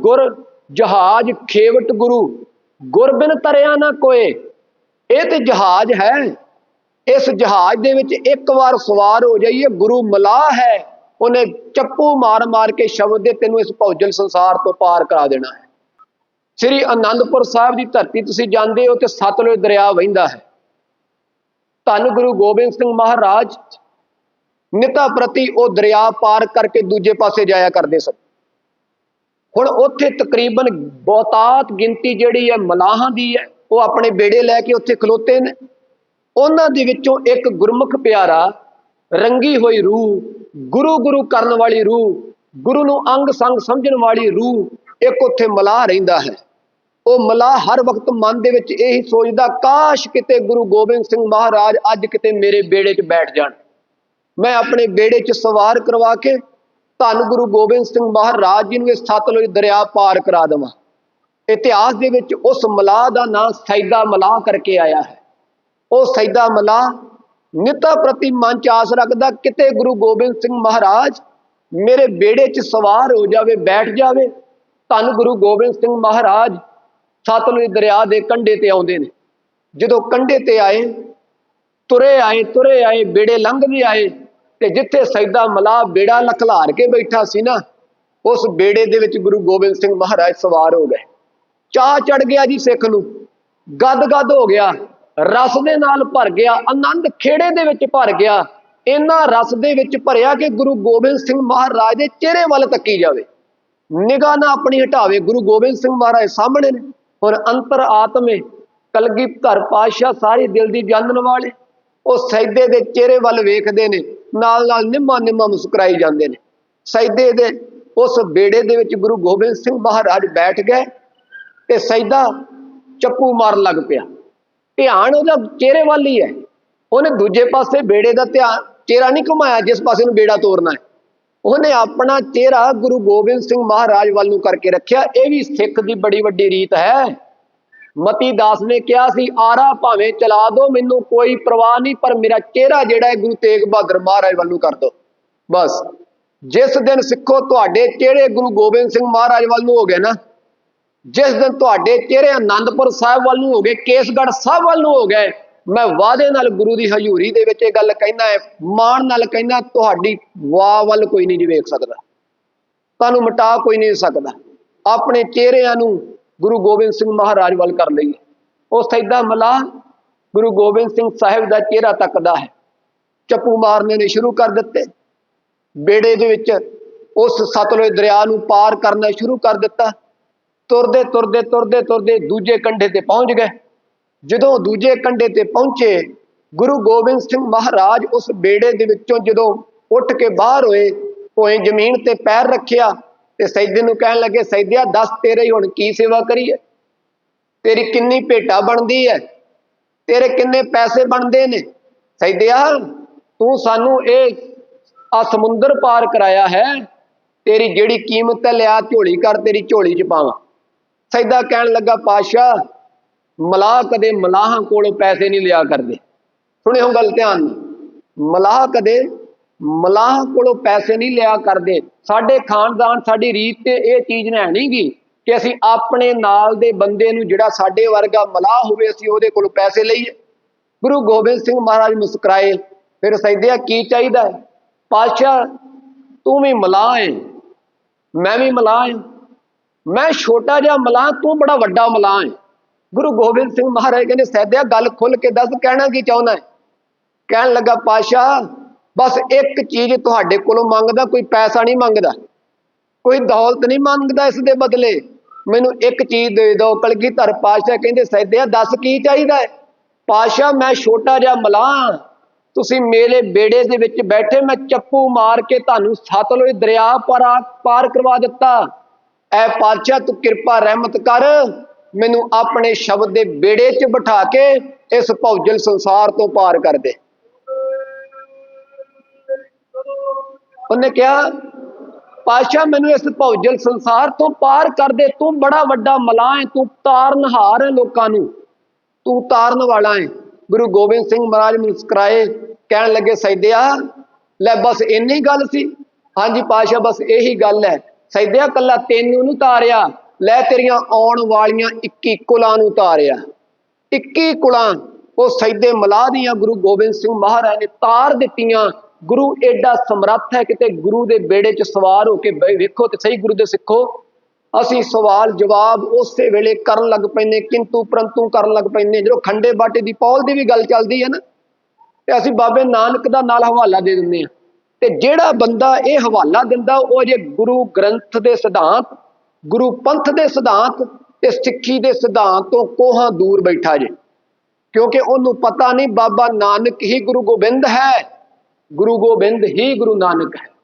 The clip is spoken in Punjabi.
ਗੁਰ ਜਹਾਜ਼ ਖੇਵਟ ਗੁਰੂ, ਗੁਰ ਬਿਨ ਤਰਿਆ ਨਾ ਕੋਏ। ਇਹ ਤੇ ਜਹਾਜ਼ ਹੈ। ਇਸ ਜਹਾਜ਼ ਦੇ ਵਿੱਚ ਇੱਕ ਵਾਰ ਸਵਾਰ ਹੋ ਜਾਈਏ, ਗੁਰੂ ਮਲਾਹ ਹੈ। ਉਹਨੇ ਚੱਪੂ ਮਾਰ ਮਾਰ ਕੇ ਸ਼ਬਦ ਦੇ ਤੈਨੂੰ ਇਸ ਭੌਜਲ ਸੰਸਾਰ ਤੋਂ ਪਾਰ ਕਰਾ ਦੇਣਾ ਹੈ। ਸ੍ਰੀ ਅਨੰਦਪੁਰ ਸਾਹਿਬ ਦੀ ਧਰਤੀ ਤੁਸੀਂ ਜਾਂਦੇ ਹੋ ਤੇ ਸਤਲੁਜ ਦਰਿਆ ਵਹਿੰਦਾ ਹੈ। ਧੰਨ ਗੁਰੂ ਗੋਬਿੰਦ ਸਿੰਘ ਮਹਾਰਾਜ, ਨਿਤਾ ਪ੍ਰਤੀ ਉਹ ਦਰਿਆ ਪਾਰ ਕਰਕੇ ਦੂਜੇ ਪਾਸੇ ਜਾਇਆ ਕਰਦੇ ਸਨ। ਹੁਣ ਉੱਥੇ ਤਕਰੀਬਨ ਬਹੁਤਾਤ ਗਿਣਤੀ ਜਿਹੜੀ ਹੈ ਮਲਾਹਾਂ ਦੀ ਹੈ, ਉਹ ਆਪਣੇ ਬੇੜੇ ਲੈ ਕੇ ਉੱਥੇ ਖਲੋਤੇ ਨੇ। ਉਹਨਾਂ ਦੇ ਵਿੱਚੋਂ ਇੱਕ ਗੁਰਮੁਖ ਪਿਆਰਾ ਰੰਗੀ ਹੋਈ ਰੂਹ, ਗੁਰੂ ਗੁਰੂ ਕਰਨ ਵਾਲੀ ਰੂਹ, ਗੁਰੂ ਨੂੰ ਅੰਗ ਸੰਗ ਸਮਝਣ ਵਾਲੀ ਰੂਹ ਇੱਕ ਉੱਥੇ ਮਲਾਹ ਰਹਿੰਦਾ ਹੈ। ਉਹ ਮਲਾਹ ਹਰ ਵਕਤ ਮਨ ਦੇ ਵਿੱਚ ਇਹੀ ਸੋਚਦਾ, ਕਾਸ਼ ਕਿਤੇ ਗੁਰੂ ਗੋਬਿੰਦ ਸਿੰਘ ਮਹਾਰਾਜ ਅੱਜ ਕਿਤੇ ਮੇਰੇ ਬੇੜੇ 'ਚ ਬੈਠ ਜਾਣ। ਮੈਂ ਆਪਣੇ ਬੇੜੇ 'ਚ ਸਵਾਰ ਕਰਵਾ ਕੇ ਧੰਨ ਗੁਰੂ ਗੋਬਿੰਦ ਸਿੰਘ ਮਹਾਰਾਜ ਜੀ ਨੂੰ ਇਸ ਸਤਲੁਜ ਦਰਿਆ ਪਾਰ ਕਰਾ ਦੇਵਾਂ। ਇਤਿਹਾਸ ਦੇ ਵਿੱਚ ਉਸ ਮਲਾਹ ਦਾ ਨਾਂ ਸੈਦਾ ਮਲਾਹ ਕਰਕੇ ਆਇਆ ਹੈ। ਉਹ ਸੈਦਾ ਮਲਾਹ ਨਿਤਾ ਪ੍ਰਤੀ ਮਨ ਚ ਆਸ ਰੱਖਦਾ ਕਿਤੇ ਗੁਰੂ ਗੋਬਿੰਦ ਸਿੰਘ ਮਹਾਰਾਜ ਮੇਰੇ ਬੇੜੇ 'ਚ ਸਵਾਰ ਹੋ ਜਾਵੇ, ਬੈਠ ਜਾਵੇ, ਧੰਨ ਗੁਰੂ ਗੋਬਿੰਦ ਸਿੰਘ ਮਹਾਰਾਜ ਸਤਲੁਜ ਦਰਿਆ ਦੇ ਕੰਢੇ ਤੇ ਆਉਂਦੇ ਨੇ। ਜਦੋਂ ਕੰਢੇ ਤੇ ਆਏ, ਤੁਰੇ ਆਏ ਤੁਰੇ ਆਏ ਬੇੜੇ ਲੰਘਦੇ ਆਏ ਤੇ ਜਿੱਥੇ ਸੈਦਾ ਮਲਾਹ ਬੇੜਾ ਲਖਲਾਰ ਕੇ ਬੈਠਾ ਸੀ ਨਾ, ਉਸ ਬੇੜੇ ਦੇ ਵਿੱਚ ਗੁਰੂ ਗੋਬਿੰਦ ਸਿੰਘ ਮਹਾਰਾਜ ਸਵਾਰ ਹੋ ਗਏ। ਚਾਹ ਚੜ ਗਿਆ ਜੀ ਸਿੱਖ ਨੂੰ ਗਦ ਗਦ ਹੋ ਗਿਆ, ਰਸ ਦੇ ਨਾਲ ਭਰ ਗਿਆ, ਆਨੰਦ ਖੇੜੇ ਦੇ ਵਿੱਚ ਭਰ ਗਿਆ ਇਹਨਾਂ ਰਸ ਦੇ ਵਿੱਚ ਭਰਿਆ ਕਿ ਗੁਰੂ ਗੋਬਿੰਦ ਸਿੰਘ ਮਹਾਰਾਜ ਦੇ ਚਿਹਰੇ ਵੱਲ ਤੱਕੀ ਜਾਵੇ। ਨਿਗਾਹ ਨਾ ਆਪਣੀ ਹਟਾਵੇ, ਗੁਰੂ ਗੋਬਿੰਦ ਸਿੰਘ ਮਹਾਰਾਜ ਸਾਹਮਣੇ ਨੇ, ਹੁਣ ਅੰਤਰ ਆਤਮੇ, ਕਲਗੀ ਕਲਗੀਧਰ ਪਾਤਸ਼ਾਹ ਸਾਰੇ ਦਿਲ ਦੀ ਜਾਣਨ ਵਾਲੇ, ਉਹ ਸੈਦੇ ਦੇ ਚਿਹਰੇ ਵੱਲ ਵੇਖਦੇ ਨੇ ਨਾਲ ਨਾਲ ਨਿਮਾ ਨਿਮਾ ਮੁਸਕਰਾਈ ਜਾਂਦੇ ਨੇ। ਸੈਦੇ ਦੇ ਉਸ ਬੇੜੇ ਦੇ ਵਿੱਚ ਗੁਰੂ ਗੋਬਿੰਦ ਸਿੰਘ ਮਹਾਰਾਜ ਬੈਠ ਗਏ ਤੇ ਸੈਦਾ ਚੱਪੂ ਮਾਰਨ ਲੱਗ ਪਿਆ। ਧਿਆਨ ਉਹਦਾ ਚਿਹਰੇ ਵੱਲ ਹੀ ਹੈ। ਉਹਨੇ ਦੂਜੇ ਪਾਸੇ ਬੇੜੇ ਦਾ ਧਿਆਨ ਚਿਹਰਾ ਨਹੀਂ ਘੁਮਾਇਆ ਜਿਸ ਪਾਸੇ ਨੂੰ ਬੇੜਾ ਤੋਰਨਾ ਹੈ। ਉਹਨੇ ਆਪਣਾ ਚਿਹਰਾ ਗੁਰੂ ਗੋਬਿੰਦ ਸਿੰਘ ਮਹਾਰਾਜ ਵੱਲ ਨੂੰ ਕਰਕੇ ਰੱਖਿਆ। ਇਹ ਵੀ ਸਿੱਖ ਦੀ ਬੜੀ ਵੱਡੀ ਰੀਤ ਹੈ। ਮਤੀ ਦਾਸ ਨੇ ਕਿਹਾ ਸੀ, ਆਰਾ ਭਾਵੇਂ ਚਲਾ ਦੋ, ਮੈਨੂੰ ਕੋਈ ਪਰਵਾਹ ਨਹੀਂ, ਪਰ ਮੇਰਾ ਚਿਹਰਾ ਜਿਹੜਾ ਹੈ ਗੁਰੂ ਤੇਗ ਬਹਾਦਰ ਮਹਾਰਾਜ ਵੱਲ ਨੂੰ ਕਰ ਦੋ। ਬਸ। ਜਿਸ ਦਿਨ ਸਿੱਖੋ ਤੁਹਾਡੇ ਚਿਹਰੇ ਗੁਰੂ ਗੋਬਿੰਦ ਸਿੰਘ ਮਹਾਰਾਜ ਵੱਲ ਨੂੰ ਹੋ ਗਏ ਨਾ, ਜਿਸ ਦਿਨ ਤੁਹਾਡੇ ਚਿਹਰੇ ਆਨੰਦਪੁਰ ਸਾਹਿਬ ਵੱਲ ਨੂੰ ਹੋ ਗਏ, ਕੇਸਗੜ੍ਹ ਸਾਹਿਬ ਵੱਲ ਨੂੰ ਹੋ ਗਏ, ਮੈਂ ਵਾਅਦੇ ਨਾਲ ਗੁਰੂ ਦੀ ਹਜ਼ੂਰੀ ਦੇ ਵਿੱਚ ਇਹ ਗੱਲ ਕਹਿੰਦਾ ਹੈ, ਮਾਣ ਨਾਲ ਕਹਿੰਦਾ ਤੁਹਾਡੀ ਵਾਹ ਵੱਲ ਕੋਈ ਨਹੀਂ ਜੀ ਵੇਖ ਸਕਦਾ। ਤੁਹਾਨੂੰ ਮਿਟਾ ਕੋਈ ਨਹੀਂ ਸਕਦਾ। ਆਪਣੇ ਚਿਹਰਿਆਂ ਨੂੰ ਗੁਰੂ ਗੋਬਿੰਦ ਸਿੰਘ ਮਹਾਰਾਜ ਵੱਲ ਕਰ ਲਈਏ। ਉਹ ਸੈਦਾ ਮਲਾ ਗੁਰੂ ਗੋਬਿੰਦ ਸਿੰਘ ਸਾਹਿਬ ਦਾ ਚਿਹਰਾ ਤੱਕਦਾ ਹੈ। ਚੱਪੂ ਮਾਰਨੇ ਨੇ ਸ਼ੁਰੂ ਕਰ ਦਿੱਤੇ। ਬੇੜੇ ਦੇ ਵਿੱਚ ਉਸ ਸਤਲੁਜ ਦਰਿਆ ਨੂੰ ਪਾਰ ਕਰਨਾ ਸ਼ੁਰੂ ਕਰ ਦਿੱਤਾ। ਤੁਰਦੇ ਤੁਰਦੇ ਤੁਰਦੇ ਤੁਰਦੇ ਦੂਜੇ ਕੰਢੇ ਤੇ ਪਹੁੰਚ ਗਏ। ਜਦੋਂ ਦੂਜੇ ਕੰਢੇ ਤੇ ਪਹੁੰਚੇ, ਗੁਰੂ ਗੋਬਿੰਦ ਸਿੰਘ ਮਹਾਰਾਜ ਉਸ ਬੇੜੇ ਦੇ ਵਿੱਚੋਂ ਜਦੋਂ ਉੱਠ ਕੇ ਬਾਹਰ ਹੋਏ ਭੋਏ ਜ਼ਮੀਨ ਤੇ ਪੈਰ ਰੱਖਿਆ। ਤੇ ਸੈਦੇ ਨੂੰ ਕਹਿਣ ਲੱਗੇ, ਸੈਦਿਆ, ਦੱਸ ਤੇਰੇ ਹੀ ਹੁਣ ਕੀ ਸੇਵਾ ਕਰੀਏ? ਤੇਰੀ ਕਿੰਨੀ ਭੇਟਾ ਬਣਦੀ ਹੈ ਤੇਰੇ ਕਿੰਨੇ ਪੈਸੇ ਬਣਦੇ ਨੇ? ਸੈਦਿਆ, ਤੂੰ ਸਾਨੂੰ ਇਹ ਆ ਸਮੁੰਦਰ ਪਾਰ ਕਰਾਇਆ ਹੈ। ਤੇਰੀ ਜਿਹੜੀ ਕੀਮਤ ਹੈ ਲਿਆ ਝੋਲੀ ਕਰ ਤੇਰੀ ਝੋਲੀ 'ਚ ਪਾਵਾਂ। ਸੈਦਾ ਕਹਿਣ ਲੱਗਾ ਪਾਸ਼ਾ ਮਲਾਹ ਕਦੇ ਮਲਾਹਾਂ ਕੋਲੋਂ ਪੈਸੇ ਨਹੀਂ ਲਿਆ ਕਰਦੇ। ਸੁਣਿਓ ਗੱਲ ਧਿਆਨ ਨਾਲ। ਮਲਾਹ ਕਦੇ ਮਲਾਹ ਕੋਲੋਂ ਪੈਸੇ ਨਹੀਂ ਲਿਆ ਕਰਦੇ। ਸਾਡੇ ਖਾਨਦਾਨ, ਸਾਡੀ ਰੀਤ ਤੇ ਇਹ ਚੀਜ਼ ਨਾ ਨਹੀਂਗੀ ਕਿ ਅਸੀਂ ਆਪਣੇ ਨਾਲ ਦੇ ਬੰਦੇ ਨੂੰ ਜਿਹੜਾ ਸਾਡੇ ਵਰਗਾ ਮਲਾਹ ਹੋਵੇ, ਅਸੀਂ ਉਹਦੇ ਕੋਲੋਂ ਪੈਸੇ ਲਈਏ। ਗੁਰੂ ਗੋਬਿੰਦ ਸਿੰਘ ਮਹਾਰਾਜ ਮੁਸਕਰਾਏ, ਫਿਰ ਸੈਦਿਆ ਕੀ ਚਾਹੀਦਾ ਹੈ? ਪਾਤਸ਼ਾਹ, ਤੂੰ ਵੀ ਮਲਾਹ ਹੈ ਮੈਂ ਵੀ ਮਲਾਹ ਹਾਂ ਮੈਂ ਛੋਟਾ ਜਿਹਾ ਮਲਾਹ, ਤੂੰ ਬੜਾ ਵੱਡਾ ਮਲਾਹ ਹੈ ਗੁਰੂ ਗੋਬਿੰਦ ਸਿੰਘ ਮਹਾਰਾਜ ਕਹਿੰਦੇ ਸੈਦਿਆ ਗੱਲ ਖੁੱਲ ਕੇ ਦੱਸ, ਕਹਿਣਾ ਕੀ ਚਾਹੁੰਦਾ ਹੈ ਕਹਿਣ ਲੱਗਾ ਪਾਸ਼ਾ ਬਸ ਇੱਕ ਚੀਜ਼ ਤੁਹਾਡੇ ਕੋਲੋਂ ਮੰਗਦਾ, ਕੋਈ ਪੈਸਾ ਨਹੀਂ ਮੰਗਦਾ, ਕੋਈ ਦੌਲਤ ਨਹੀਂ ਮੰਗਦਾ ਇਸ ਦੇ ਬਦਲੇ। ਮੈਨੂੰ ਇੱਕ ਚੀਜ਼ ਦੇ ਦਿਓ ਕਲਗੀਧਰ ਪਾਸ਼ਾ ਕਹਿੰਦੇ, ਸੈਦਿਆ, ਦੱਸ ਕੀ ਚਾਹੀਦਾ ਹੈ? ਪਾਸ਼ਾ ਮੈਂ ਛੋਟਾ ਜਿਹਾ ਮਲਾਂ ਤੁਸੀਂ ਮੇਰੇ ਬੇੜੇ ਦੇ ਵਿੱਚ ਬੈਠੇ, ਮੈਂ ਚੱਪੂ ਮਾਰ ਕੇ ਤੁਹਾਨੂੰ ਸਤਲੁਜ ਦਰਿਆ ਪਰ ਪਾਰ ਕਰਵਾ ਦਿੱਤਾ। ਐ ਪਾਤਸ਼ਾਹ, ਤੂੰ ਕਿਰਪਾ, ਰਹਿਮਤ ਕਰ। ਮੈਨੂੰ ਆਪਣੇ ਸ਼ਬਦ ਦੇ ਬੇੜੇ 'ਚ ਬਿਠਾ ਕੇ ਇਸ ਭੌਜਲ ਸੰਸਾਰ ਤੋਂ ਪਾਰ ਕਰ ਦੇ। ਉਹਨੇ ਕਿਹਾ, ਪਾਤਸ਼ਾਹ, ਮੈਨੂੰ ਇਸ ਭੌਜਲ ਸੰਸਾਰ ਤੋਂ ਪਾਰ ਕਰ ਦੇ। ਤੂੰ ਬੜਾ ਵੱਡਾ ਮਲਾਹ ਹੈ ਤੂੰ ਤਾਰਨਹਾਰ ਹੈ ਲੋਕਾਂ ਨੂੰ। ਤੂੰ ਤਾਰਨ ਵਾਲਾ ਹੈ ਗੁਰੂ ਗੋਬਿੰਦ ਸਿੰਘ ਮਹਾਰਾਜ ਮੁਸਕਰਾਏ, ਕਹਿਣ ਲੱਗੇ, ਸੈਦਿਆ, ਲੈ ਬਸ ਇੰਨੀ ਗੱਲ ਸੀ? ਹਾਂਜੀ ਪਾਸ਼ਾ ਬਸ ਇਹੀ ਗੱਲ ਹੈ ਸੈਦਿਆ ਕੱਲਾ ਤੈਨੂੰ ਨੂੰ ਤਾਰਿਆ, ਲੈ ਤੇਰੀਆਂ ਆਉਣ ਵਾਲੀਆਂ 21 ਕੁਲਾਂ ਨੂੰ ਤਾਰਿਆ। 21 ਕੁਲਾਂ ਉਹ ਸੈਦੇ ਮਲਾਹ ਦੀਆਂ ਗੁਰੂ ਗੋਬਿੰਦ ਸਿੰਘ ਮਹਾਰਾਜ ਨੇ ਤਾਰ ਦਿੱਤੀਆਂ। ਗੁਰੂ ਐਡਾ ਸਮਰੱਥ ਹੈ ਕਿਤੇ ਗੁਰੂ ਦੇ ਬੇੜੇ 'ਚ ਸਵਾਰ ਹੋ ਕੇ ਬਈ ਵੇਖੋ ਤੇ ਸਹੀ ਗੁਰੂ ਦੇ ਸਿੱਖੋ। ਅਸੀਂ ਸਵਾਲ ਜਵਾਬ ਉਸੇ ਵੇਲੇ ਕਰਨ ਲੱਗ ਪੈਂਦੇ, ਕਿੰਤੂ ਪਰੰਤੂ ਕਰਨ ਲੱਗ ਪੈਂਦੇ। ਜਦੋਂ ਖੰਡੇ ਬਾਟੇ ਦੀ ਪੌਲ ਦੀ ਵੀ ਗੱਲ ਚੱਲਦੀ ਹੈ ਨਾ, ਤੇ ਅਸੀਂ ਬਾਬੇ ਨਾਨਕ ਦਾ ਨਾਲ ਹਵਾਲਾ ਦੇ ਦਿੰਦੇ ਆ ਤੇ ਜਿਹੜਾ ਬੰਦਾ ਇਹ ਹਵਾਲਾ ਦਿੰਦਾ, ਉਹ ਜੇ ਗੁਰੂ ਗ੍ਰੰਥ ਦੇ ਸਿਧਾਂਤ, ਗੁਰੂ ਪੰਥ ਦੇ ਸਿਧਾਂਤ ਤੇ ਸਿੱਖੀ ਦੇ ਸਿਧਾਂਤ ਤੋਂ ਕੋਹਾਂ ਦੂਰ ਬੈਠਾ ਜੇ। ਕਿਉਂਕਿ ਉਹਨੂੰ ਪਤਾ ਨਹੀਂ, ਬਾਬਾ ਨਾਨਕ ਹੀ ਗੁਰੂ ਗੋਬਿੰਦ ਹੈ। ਗੁਰੂ ਗੋਬਿੰਦ ਹੀ ਗੁਰੂ ਨਾਨਕ ਹੈ।